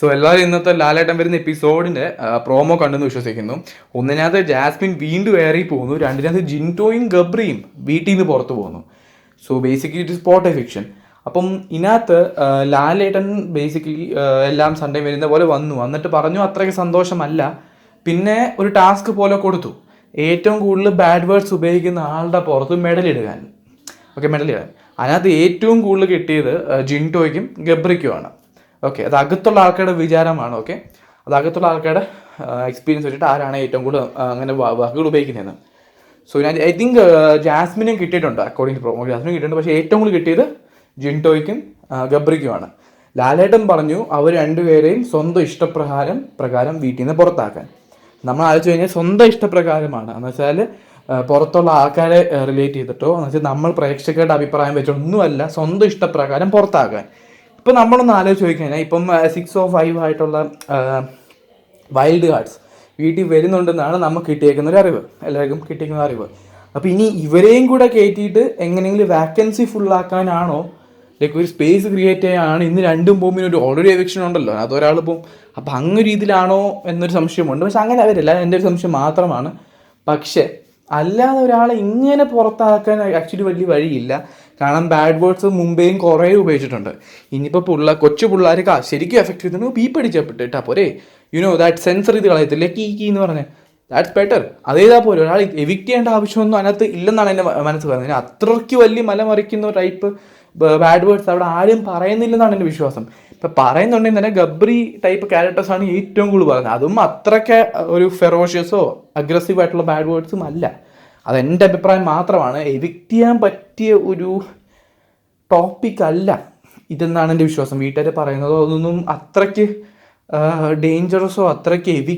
So എല്ലാവരും ഇന്നത്തെ ലാലേട്ടൻ വരുന്ന എപ്പിസോഡിന്റെ പ്രോമോ കണ്ടെന്ന് വിശ്വസിക്കുന്നു. ഒന്നിനകത്ത് ജാസ്മിൻ വീണ്ടും ഏറി പോകുന്നു. രണ്ടിനകത്ത് ജിന്റോയും ഗബ്രിയും വീട്ടിൽ നിന്ന് പുറത്തു പോകുന്നു. So basically it spot a fiction അപ്പം ഇതിനകത്ത് ലാലേട്ടൻ ബേസിക്കലി എല്ലാം സൺഡേ വരുന്ന പോലെ വന്നു. വന്നിട്ട് പറഞ്ഞു അത്രയ്ക്ക് സന്തോഷമല്ല. പിന്നെ ഒരു ടാസ്ക് പോലെ കൊടുത്തു. ഏറ്റവും കൂടുതൽ ബാഡ് വേർഡ്സ് ഉപയോഗിക്കുന്ന ആളുടെ പുറത്ത് മെഡൽ ഇടുകാൻ ഓക്കെ മെഡൽ ഇടാൻ അതിനകത്ത് ഏറ്റവും കൂടുതൽ കിട്ടിയത് ജിന്റോയ്ക്കും ഗബ്രിക്കുമാണ്. ഓക്കെ അത് അകത്തുള്ള ആൾക്കാരുടെ വിചാരമാണ് ഓക്കെ അത് അകത്തുള്ള ആൾക്കാരുടെ എക്സ്പീരിയൻസ് വെച്ചിട്ട് ആരാണ് ഏറ്റവും കൂടുതൽ അങ്ങനെ വാക്കുകൾ ഉപയോഗിക്കുന്നതെന്ന്. സോ ഞാൻ ഐ തിങ്ക് ജാസ്മിനും കിട്ടിയിട്ടുണ്ട് അക്കോർഡിംഗ് ടു പ്രൊമോ ജാസ്മിനും കിട്ടിയിട്ടുണ്ട് പക്ഷേ ഏറ്റവും കൂടുതൽ കിട്ടിയത് ജിൻടോയ്ക്കും ഗബ്രിക്കുമാണ്. ലാലേട്ടൻ പറഞ്ഞു അവർ രണ്ടുപേരെയും സ്വന്തം ഇഷ്ടപ്രകാരം പ്രകാരം വീട്ടിൽ നിന്ന് പുറത്താക്കാൻ. നമ്മൾ ആലോചിച്ച് കഴിഞ്ഞാൽ സ്വന്തം ഇഷ്ടപ്രകാരമാണ്. എന്ന് വെച്ചാൽ പുറത്തുള്ള ആൾക്കാരെ റിലേറ്റ് ചെയ്തിട്ടോ എന്ന് വെച്ചാൽ നമ്മൾ പ്രേക്ഷകരുടെ അഭിപ്രായം വെച്ചൊന്നുമല്ല സ്വന്തം ഇഷ്ടപ്രകാരം പുറത്താക്കാൻ. ഇപ്പം നമ്മളൊന്ന് ആലോചിച്ച് നോക്കിക്കഴിഞ്ഞാൽ ഇപ്പം സിക്സ് ഓ ഫൈവ് ആയിട്ടുള്ള വൈൽഡ് കാർഡ്സ് വീട്ടിൽ വരുന്നുണ്ടെന്നാണ് നമുക്ക് കിട്ടിയേക്കുന്ന ഒരു അറിവ്. എല്ലാവർക്കും കിട്ടിയേക്കുന്ന അറിവ്. അപ്പോൾ ഇനി ഇവരെയും കൂടെ കയറ്റിയിട്ട് എങ്ങനെയെങ്കിലും വാക്കൻസി ഫുള്ളാക്കാനാണോ ലൈക്ക് ഒരു സ്പേസ് ക്രിയേറ്റ് ചെയ്യാനാണ് ഇന്ന് രണ്ടും പോകുമ്പോൾ ഒരു ഓൾറെഡി എവിക്ഷൻ ഉണ്ടല്ലോ. അതൊരാൾ പോകും അപ്പം അങ്ങ് രീതിയിലാണോ എന്നൊരു സംശയമുണ്ട്. പക്ഷെ അങ്ങനെ അവരല്ല. എന്റെ ഒരു സംശയം മാത്രമാണ്. പക്ഷേ അല്ലാതെ ഒരാളെ ഇങ്ങനെ പുറത്താക്കാൻ ആക്ച്വലി വലിയ വഴിയില്ല. കാരണം ബാഡ് വേർഡ്സ് മുംബൈയും കുറേ ഉപയോഗിച്ചിട്ടുണ്ട്. ഇനിയിപ്പോൾ പിള്ള കൊച്ചു പിള്ളേർ ശരിക്കും എഫക്ട് ചെയ്തിട്ടുണ്ട് ബീപ്പ് അടിച്ചപ്പെട്ട് ഇട്ടാ പോരെ. യു നോ ദാറ്റ് സെൻസർ ഇത് കളയത്തില്ലേ? കീ കീ എന്ന് പറഞ്ഞ്. ദാറ്റ്സ് ബെറ്റർ അതേതാ പോലെ. ഒരാൾ എവിക്ട് ചെയ്യേണ്ട ആവശ്യമൊന്നും അതിനകത്ത് ഇല്ലെന്നാണ് എന്റെ മനസ്സ് പറയുന്നത്. അത്രയ്ക്ക് വലിയ മലമറിക്കുന്ന ടൈപ്പ് ബാഡ് വേർഡ്സ് അവിടെ ആരും പറയുന്നില്ലെന്നാണ് എന്റെ വിശ്വാസം. ഇപ്പം പറയുന്നുണ്ടെങ്കിൽ തന്നെ ഗബ്രി ടൈപ്പ് ക്യാരക്ടേഴ്സാണ് ഏറ്റവും കൂടുതൽ പറയുന്നത്. അതും അത്രയ്ക്ക് ഒരു ഫെറോഷ്യസോ അഗ്രസീവ് ആയിട്ടുള്ള ബാഡ് വേർഡ്സും അല്ല. അത് എന്റെ അഭിപ്രായം മാത്രമാണ്. എവിക്റ്റ് ചെയ്യാൻ പറ്റിയ ഒരു ടോപ്പിക് അല്ല ഇതെന്നാണ് എന്റെ വിശ്വാസം. വീട്ടുകാർ പറയുന്നത് അതൊന്നും അത്രയ്ക്ക് ഡേഞ്ചറസോ അത്രയ്ക്ക് എവി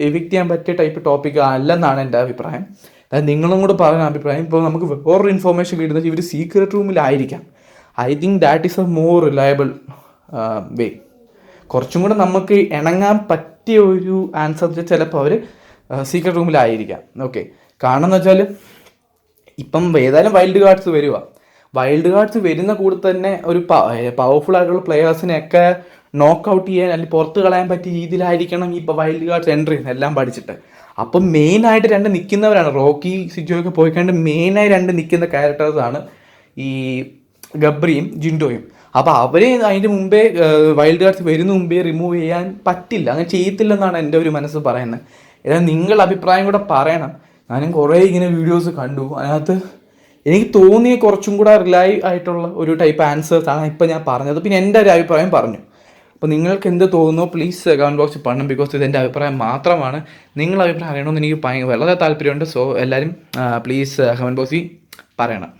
എവിക്റ്റ് ചെയ്യാൻ പറ്റിയ ടൈപ്പ് ടോപ്പിക് അല്ലെന്നാണ് എന്റെ അഭിപ്രായം. അതായത് നിങ്ങളും കൂടെ പറയുന്ന അഭിപ്രായം ഇപ്പോൾ നമുക്ക് വേറൊരു ഇൻഫോർമേഷൻ കിട്ടുന്നത് ഇവർ secret റൂമിലായിരിക്കാം I think that is a more reliable way കുറച്ചും കൂടെ നമുക്ക് ഇണങ്ങാൻ പറ്റിയ ഒരു ആൻസർ ചിലപ്പോൾ അവർ സീക്രട്ട് റൂമിലായിരിക്കാം ഓക്കെ കാരണം എന്ന് വെച്ചാൽ ഇപ്പം ഏതായാലും വൈൽഡ് കാർഡ്സ് വരിക വൈൽഡ് കാർഡ്സ് വരുന്ന കൂടെ തന്നെ ഒരു പവർഫുൾ ആയിട്ടുള്ള പ്ലെയേഴ്സിനെയൊക്കെ നോക്ക് ഔട്ട് ചെയ്യാൻ അല്ലെങ്കിൽ പുറത്ത് കളയാൻ പറ്റിയ രീതിയിലായിരിക്കണം ഈ വൈൽഡ് കാർഡ്സ് എൻട്രി എല്ലാം പഠിച്ചിട്ട്. അപ്പം മെയിനായിട്ട് രണ്ട് നിൽക്കുന്നവരാണ്. റോക്കി സിജോയൊക്കെ പോയി കണ്ട് മെയിനായി രണ്ട് നിൽക്കുന്ന ക്യാരക്ടേഴ്സാണ് ഈ ഗബ്രിയും ജിൻഡോയും. അപ്പോൾ അവരെ അതിന്റെ മുമ്പേ വൈൽഡ് കാർഡ്സ് വരുന്ന മുമ്പേ റിമൂവ് ചെയ്യാൻ പറ്റില്ല. അങ്ങനെ ചെയ്യത്തില്ലെന്നാണ് എന്റെ ഒരു മനസ്സ് പറയുന്നത്. ഏതായാലും നിങ്ങളുടെ അഭിപ്രായം കൂടെ പറയണം. ഞാനും കുറേ ഇങ്ങനെ വീഡിയോസ് കണ്ടു. അതിനകത്ത് എനിക്ക് തോന്നിയ കുറച്ചും കൂടെ റിലൈ ആയിട്ടുള്ള ഒരു ടൈപ്പ് ആൻസേഴ്സ് ആണ് ഇപ്പം ഞാൻ പറഞ്ഞത്. പിന്നെ എന്റെ ഒരു അഭിപ്രായം പറഞ്ഞു. അപ്പോൾ നിങ്ങൾക്ക് എന്ത് തോന്നുന്നു? പ്ലീസ് കമന്റ് ബോക്സ് പറഞ്ഞു ബിക്കോസ് ഇത് എന്റെ അഭിപ്രായം മാത്രമാണ്. നിങ്ങളുടെ അഭിപ്രായം അറിയണമെന്ന് എനിക്ക് വളരെ താല്പര്യമുണ്ട്. സോ എല്ലാവരും പ്ലീസ് കമന്റ് ബോക്സിൽ പറയണം.